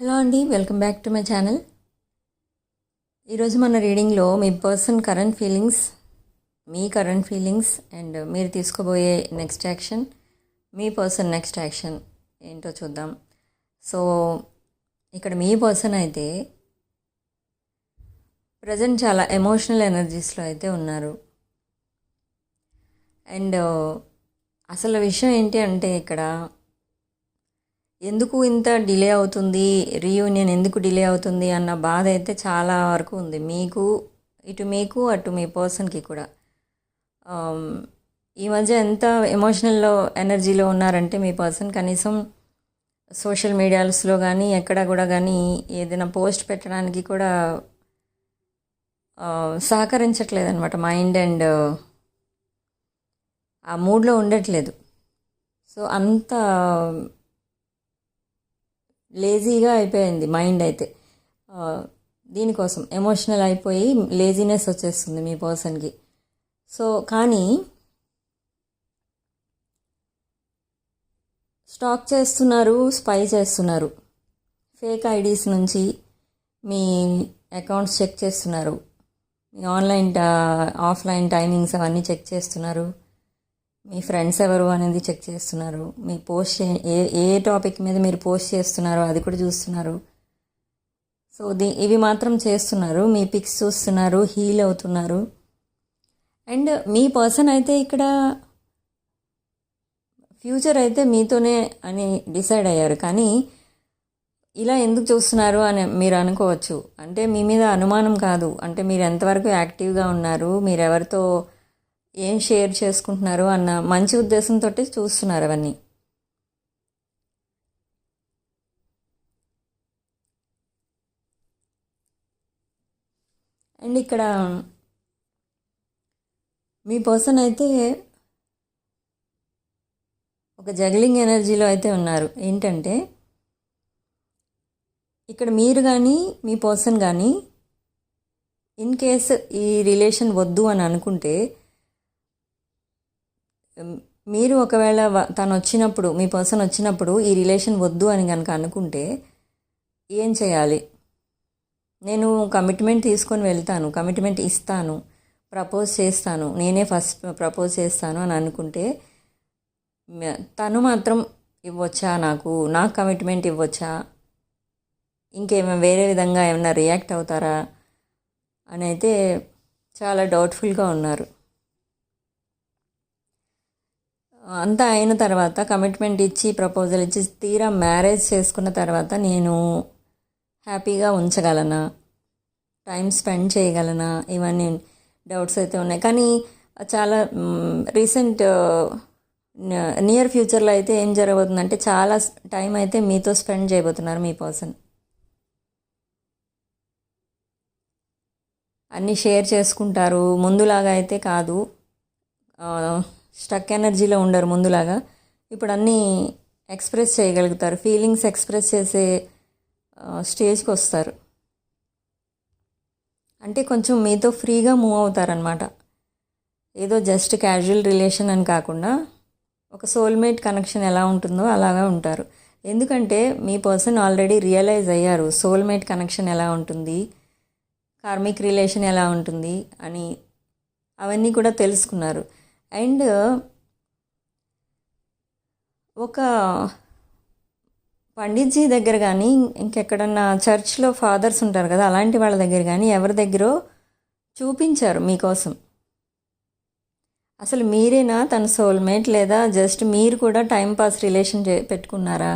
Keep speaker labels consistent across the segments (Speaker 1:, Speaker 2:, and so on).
Speaker 1: Hello అండి welcome back to my channel ఈరోజు మన రీడింగ్లో మీ పర్సన్ కరెంట్ ఫీలింగ్స్ మీ కరెంట్ ఫీలింగ్స్ అండ్ మీరు తీసుకోబోయే నెక్స్ట్ యాక్షన్ మీ పర్సన్ నెక్స్ట్ యాక్షన్ ఏంటో చూద్దాం. సో ఇక్కడ మీ పర్సన్ అయితే ప్రజెంట్ చాలా ఎమోషనల్ ఎనర్జీస్లో అయితే ఉన్నారు. అండ్ అసలు విషయం ఏంటి అంటే ఇక్కడ ఎందుకు ఇంత డిలే అవుతుంది? రీయూనియన్ ఎందుకు డిలే అవుతుంది? అన్న బాధ అయితే చాలా వరకు ఉంది. మీకు ఇటు మీకు అటు మీ పర్సన్కి కూడా. ఈ మధ్య ఎంత ఎమోషనల్లో ఎనర్జీలో ఉన్నారంటే మీ పర్సన్ కనీసం సోషల్ మీడియాస్లో కానీ ఎక్కడ కూడా కానీ ఏదైనా పోస్ట్ పెట్టడానికి కూడా సహకరించట్లేదు అనమాట మైండ్ అండ్ ఆ మూడ్లో ఉండట్లేదు. సో అంత లేజీగా అయిపోయింది మైండ్ అయితే. దీనికోసం ఎమోషనల్ అయిపోయి లేజీనెస్ వచ్చేస్తుంది మీ పర్సన్కి. సో కానీ స్టాక్ చేస్తున్నారు స్పై చేస్తున్నారు. ఫేక్ ఐడీస్ నుంచి మీ అకౌంట్స్ చెక్ చేస్తున్నారు. మీ ఆన్లైన్ ఆఫ్లైన్ టైమింగ్స్ అవన్నీ చెక్ చేస్తున్నారు. మీ ఫ్రెండ్స్ ఎవరు అనేది చెక్ చేస్తున్నారు. మీ పోస్ట్ చే- ఏ ఏ టాపిక్ మీద మీరు పోస్ట్ చేస్తున్నారో అది కూడా చూస్తున్నారు. సో దీ ఇవి మాత్రం చేస్తున్నారు. మీ పిక్స్ చూస్తున్నారు హీల్ అవుతున్నారు. అండ్ మీ పర్సన్ అయితే ఇక్కడ ఫ్యూచర్ అయితే మీతోనే అని డిసైడ్ అయ్యారు. కానీ ఇలా ఎందుకు చూస్తున్నారు అని మీరు అనుకోవచ్చు. అంటే మీ మీద అనుమానం కాదు. అంటే మీరు ఎంతవరకు యాక్టివ్గా ఉన్నారు మీరు ఎవరితో ఏం షేర్ చేసుకుంటున్నారు అన్న మంచి ఉద్దేశంతో చూస్తున్నారు అవన్నీ. అండ్ ఇక్కడ మీ పర్సన్ అయితే ఒక జగ్లింగ్ ఎనర్జీలో అయితే ఉన్నారు. ఏంటంటే ఇక్కడ మీరు కానీ మీ పర్సన్ కానీ ఇన్ కేస్ ఈ రిలేషన్ వద్దు అని అనుకుంటే మీరు ఒకవేళ వ- తను వచ్చినప్పుడు మీ పర్సన్ వచ్చినప్పుడు ఈ రిలేషన్ వద్దు అని కనుక అనుకుంటే ఏం చేయాలి? నేను కమిట్మెంట్ తీసుకొని వెళ్తాను కమిట్మెంట్ ఇస్తాను ప్రపోజ్ చేస్తాను నేనే ఫస్ట్ ప్రపోజ్ చేస్తాను అని అనుకుంటే తను మాత్రం ఇవ్వచ్చా నాకు? నాకు కమిట్మెంట్ ఇవ్వచ్చా? ఇంకేమైనా వేరే విధంగా ఏమైనా రియాక్ట్ అవుతారా? అని అయితే చాలా డౌట్ఫుల్గా ఉన్నారు. అంతా అయిన తర్వాత కమిట్మెంట్ ఇచ్చి ప్రపోజల్ ఇచ్చి తీరా మ్యారేజ్ చేసుకున్న తర్వాత నేను హ్యాపీగా ఉంచగలనా? టైం స్పెండ్ చేయగలనా? ఇవన్నీ డౌట్స్ అయితే ఉన్నాయి. కానీ చాలా రీసెంట్ నియర్ ఫ్యూచర్లో అయితే ఏం జరగబోతుందంటే చాలా టైం అయితే మీతో స్పెండ్ చేయబోతున్నారు మీ పర్సన్ అన్నీ షేర్ చేసుకుంటారు. ముందులాగా అయితే కాదు. స్టక్ ఎనర్జీలో ఉండరు ముందులాగా. ఇప్పుడు అన్నీ ఎక్స్ప్రెస్ చేయగలుగుతారు. ఫీలింగ్స్ ఎక్స్ప్రెస్ చేసే స్టేజ్కి వస్తారు. అంటే కొంచెం మీతో ఫ్రీగా మూవ్ అవుతారనమాట ఏదో జస్ట్ క్యాజువల్ రిలేషన్ అని కాకుండా ఒక సోల్మేట్ కనెక్షన్ ఎలా ఉంటుందో అలాగా ఉంటారు. ఎందుకంటే మీ పర్సన్ ఆల్రెడీ రియలైజ్ అయ్యారు సోల్మేట్ కనెక్షన్ ఎలా ఉంటుంది కార్మిక్ రిలేషన్ ఎలా ఉంటుంది అని అవన్నీ కూడా తెలుసుకున్నారు. అండ్ ఒక పండిత్జీ దగ్గర కానీ ఇంకెక్కడన్నా చర్చ్లో ఫాదర్స్ ఉంటారు కదా అలాంటి వాళ్ళ దగ్గర కానీ ఎవరి దగ్గర చూపించారు మీకోసం. అసలు మీరేనా తన సోల్మేట్ లేదా జస్ట్ మీరు కూడా టైంపాస్ రిలేషన్ చే పెట్టుకున్నారా?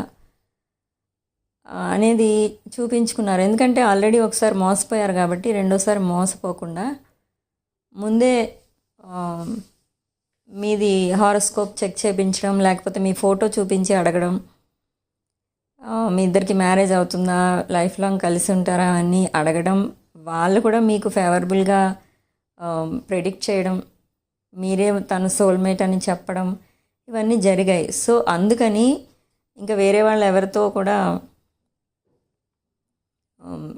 Speaker 1: అనేది చూపించుకున్నారు. ఎందుకంటే ఆల్రెడీ ఒకసారి మోసపోయారు కాబట్టి రెండోసారి మోసపోకుండా ముందే మీది హారోస్కోప్ చెక్ చేయించడం లేకపోతే మీ ఫోటో చూపించి అడగడం. మీ ఇద్దరికి మ్యారేజ్ అవుతుందా లైఫ్ లాంగ్ కలిసి ఉంటారా అని అడగడం. వాళ్ళు కూడా మీకు ఫేవరబుల్గా ప్రెడిక్ట్ చేయడం. మీరే తన సోల్మేట్ అని చెప్పడం. ఇవన్నీ జరిగాయి. సో అందుకని ఇంకా వేరే వాళ్ళు ఎవరితో కూడా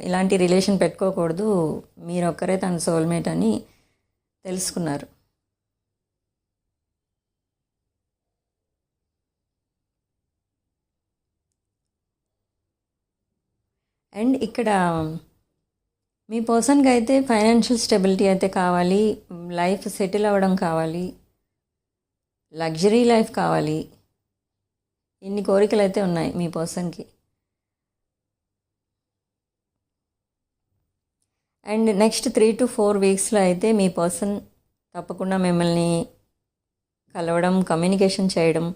Speaker 1: ఇలాంటి రిలేషన్ పెట్టుకోకూడదు. మీరొక్కరే తన సోల్మేట్ అని తెలుసుకున్నారు. అండ్ ఇక్కడ మీ పర్సన్కి అయితే ఫైనాన్షియల్ స్టెబిలిటీ అయితే కావాలి లైఫ్ సెటిల్ అవ్వడం కావాలి లగ్జరీ లైఫ్ కావాలి. ఇన్ని కోరికలు అయితే ఉన్నాయి మీ పర్సన్కి. And next three to four వీక్స్లో అయితే మీ పర్సన్ తప్పకుండా మిమ్మల్ని కలవడం కమ్యూనికేషన్ చేయడం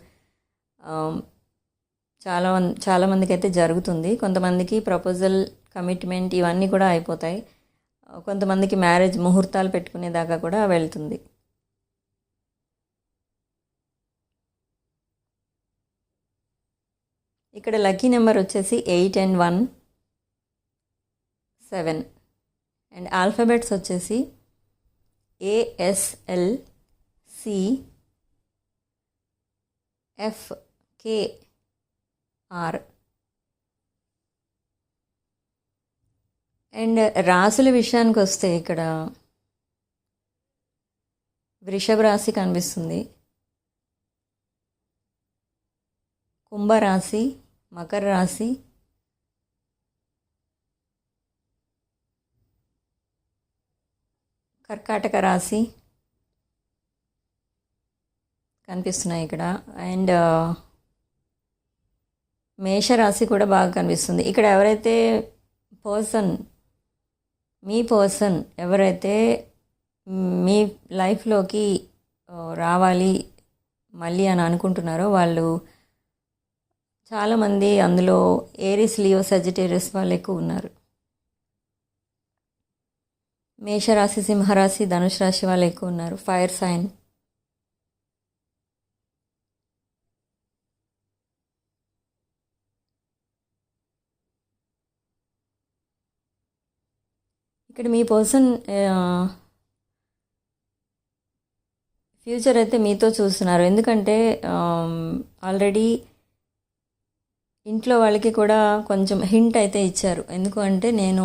Speaker 1: చాలా మం- చాలా మందికి అయితే జరుగుతుంది. కొంతమందికి ప్రపోజల్ కమిట్మెంట్ ఇవన్నీ కూడా అయిపోతాయి. కొంతమందికి మ్యారేజ్ ముహూర్తాలు పెట్టుకునే దాకా కూడా వెళ్తుంది. ఇక్కడ లక్కీ నెంబర్ వచ్చేసి eight and one seven. And alphabets వచ్చేసి ASL C F K R. And రాసుల విషయానికి వస్తే ఇక్కడ వృషభ రాశి కనిపిస్తుంది. కుంభరాశి మకర రాశి కర్కాటక రాశి కనిపిస్తున్నాయి ఇక్కడ. అండ్ మేషరాశి కూడా బాగా కనిపిస్తుంది. ఇక్కడ ఎవరైతే పర్సన్ మీ పర్సన్ ఎవరైతే మీ లైఫ్లోకి రావాలి మళ్ళీ అని అనుకుంటున్నారో వాళ్ళు చాలామంది అందులో ఏరిస్ లియో సెజిటేరియస్ వాళ్ళు ఎక్కువ ఉన్నారు. మేషరాశి సింహరాశి ధనుష్ రాశి వాళ్ళు ఎక్కువ ఉన్నారు. Fire sign. ఇక్కడ మీ పర్సన్ ఫ్యూచర్ అయితే మీతో చూస్తున్నారు. ఎందుకంటే ఆల్రెడీ ఇంట్లో వాళ్ళకి కూడా కొంచెం హింట్ అయితే ఇచ్చారు. ఎందుకు అంటే నేను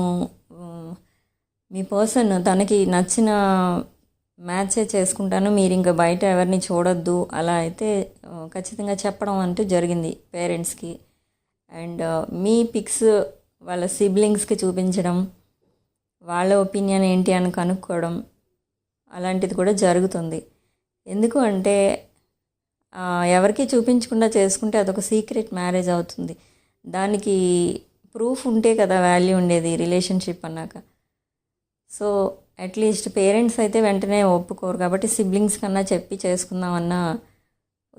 Speaker 1: మీ పర్సన్ తనకి నచ్చిన మ్యాచే చేసుకుంటాను. మీరు ఇంకా బయట ఎవరిని చూడొద్దు. అలా అయితే ఖచ్చితంగా చెప్పడం అంటూ జరిగింది పేరెంట్స్కి అండ్ మీ పిక్స్ వాళ్ళ సిబ్లింగ్స్కి చూపించడం వాళ్ళ ఒపీనియన్ ఏంటి అని కనుక్కోవడం అలాంటిది కూడా జరుగుతుంది. ఎందుకు అంటే ఎవరికి చూపించకుండా చేసుకుంటే అదొక సీక్రెట్ మ్యారేజ్ అవుతుంది. దానికి ప్రూఫ్ ఉంటే కదా వాల్యూ ఉండేది రిలేషన్షిప్ అన్నాక. సో అట్లీస్ట్ పేరెంట్స్ అయితే వెంటనే ఒప్పుకోరు. కాబట్టి సిబ్లింగ్స్ కన్నా చెప్పి చేసుకుందామన్న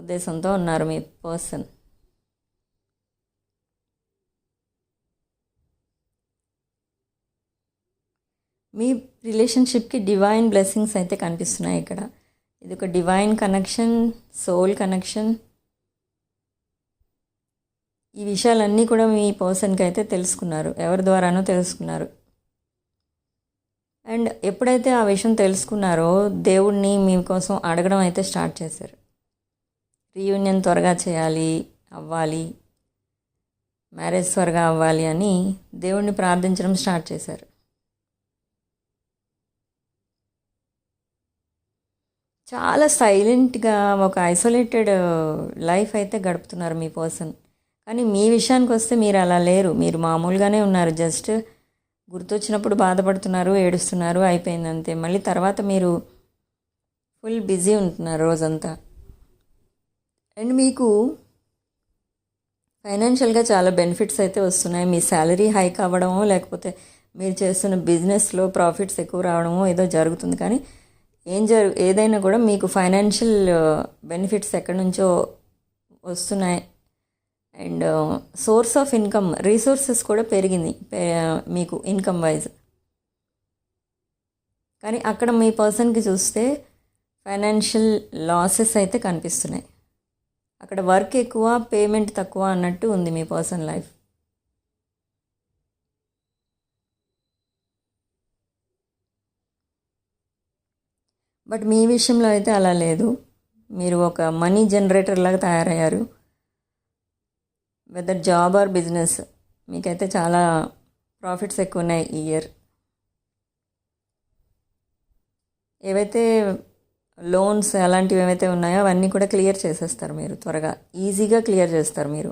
Speaker 1: ఉద్దేశంతో ఉన్నారు మీ పర్సన్. మీ రిలేషన్షిప్కి డివైన్ బ్లెస్సింగ్స్ అయితే కనిపిస్తున్నాయి ఇక్కడ. ఇది ఒక డివైన్ కనెక్షన్ సోల్ కనెక్షన్ ఈ విషయాలన్నీ కూడా మీ పర్సన్కి అయితే తెలుసుకున్నారు. ఎవరి ద్వారానో తెలుసుకున్నారు. అండ్ ఎప్పుడైతే ఆ విషయం తెలుసుకున్నారో దేవుణ్ణి మీకోసం అడగడం అయితే స్టార్ట్ చేశారు. రీయూనియన్ త్వరగా చేయాలి అవ్వాలి. మ్యారేజ్ త్వరగా అవ్వాలి అని దేవుణ్ణి ప్రార్థించడం స్టార్ట్ చేశారు. చాలా సైలెంట్గా ఒక ఐసోలేటెడ్ లైఫ్ అయితే గడుపుతున్నారు మీ పర్సన్. కానీ మీ విషయానికి వస్తే మీరు అలా లేరు. మీరు మామూలుగానే ఉన్నారు. జస్ట్ గుర్తొచ్చినప్పుడు బాధపడుతున్నారు ఏడుస్తున్నారు అయిపోయింది అంతే. మళ్ళీ తర్వాత మీరు ఫుల్ బిజీ ఉంటున్నారు రోజంతా. అండ్ మీకు ఫైనాన్షియల్గా చాలా బెనిఫిట్స్ అయితే వస్తున్నాయి. మీ శాలరీ హైక్ అవ్వడమో లేకపోతే మీరు చేస్తున్న బిజినెస్లో ప్రాఫిట్స్ ఎక్కువ రావడమో ఏదో జరుగుతుంది. కానీ ఏం జరు ఏదైనా కూడా మీకు ఫైనాన్షియల్ బెనిఫిట్స్ ఎక్కడి నుంచో వస్తున్నాయి. And source of income resources కూడా పెరిగింది పే- మీకు ఇన్కమ్ వైజ్. కానీ అక్కడ మీ పర్సన్కి చూస్తే ఫైనాన్షియల్ లాసెస్ అయితే కనిపిస్తున్నాయి. అక్కడ వర్క్ ఎక్కువ పేమెంట్ తక్కువ అన్నట్టు ఉంది మీ పర్సన్ లైఫ్. బట్ మీ విషయంలో అయితే అలా లేదు. మీరు ఒక మనీ జనరేటర్ లాగా తయారయ్యారు. వెదర్ జాబ్ ఆర్ బిజినెస్ మీకైతే చాలా ప్రాఫిట్స్ ఎక్కువ ఉన్నాయి ఈ ఇయర్ ఏవైతే లోన్స్ అలాంటివి ఏవైతే ఉన్నాయో అవన్నీ కూడా క్లియర్ చేసేస్తారు మీరు త్వరగా. ఈజీగా క్లియర్ చేస్తారు మీరు.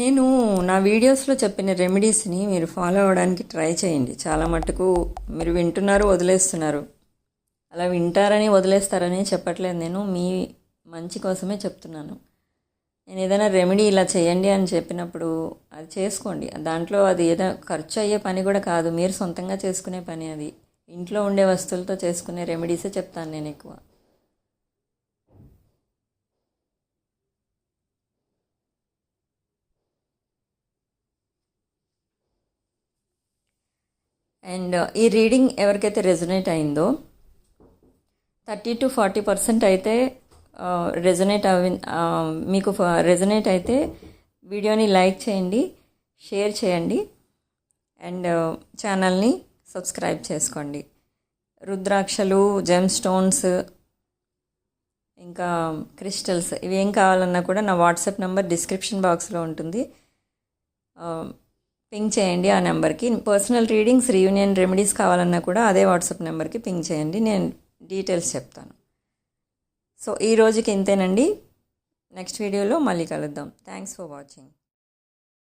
Speaker 1: నేను నా వీడియోస్లో చెప్పిన రెమెడీస్ని మీరు ఫాలో అవ్వడానికి ట్రై చేయండి. చాలా మటుకు మీరు వింటున్నారు వదిలేస్తున్నారు. అలా వింటారని వదిలేస్తారని చెప్పట్లేదు. నేను మీ మంచి కోసమే చెప్తున్నాను. నేను ఏదైనా రెమెడీ ఇలా చేయండి అని చెప్పినప్పుడు అది చేసుకోండి. దాంట్లో అది ఏదో ఖర్చు అయ్యే పని కూడా కాదు. మీరు సొంతంగా చేసుకునే పని అది. ఇంట్లో ఉండే వస్తువులతో చేసుకునే రెమెడీసే చెప్తాను నేను ఎక్కువ. అండ్ ఈ రీడింగ్ ఎవరికైతే రెజనేట్ అయిందో థర్టీ టు ఫార్టీ పర్సెంట్ అయితే రెజనేట్ అవి మీకు రెజనేట్ అయితే వీడియోని లైక్ చేయండి షేర్ చేయండి అండ్ ఛానల్ని సబ్స్క్రైబ్ చేసుకోండి. రుద్రాక్షలు జెమ్ స్టోన్స్ ఇంకా క్రిస్టల్స్ ఇవి ఏం కావాలన్నా కూడా నా వాట్సాప్ నెంబర్ డిస్క్రిప్షన్ బాక్స్లో ఉంటుంది. పింక్ చేయండి ఆ నెంబర్కి. పర్సనల్ రీడింగ్స్ రీయూనియన్ రెమెడీస్ కావాలన్నా కూడా అదే వాట్సాప్ నెంబర్కి పింక్ చేయండి. నేను డీటెయిల్స్ చెప్తాను. సో ఈ రోజుకి ఇంతేనండి. నెక్స్ట్ వీడియోలో మళ్ళీ కలుద్దాం. Thanks for watching.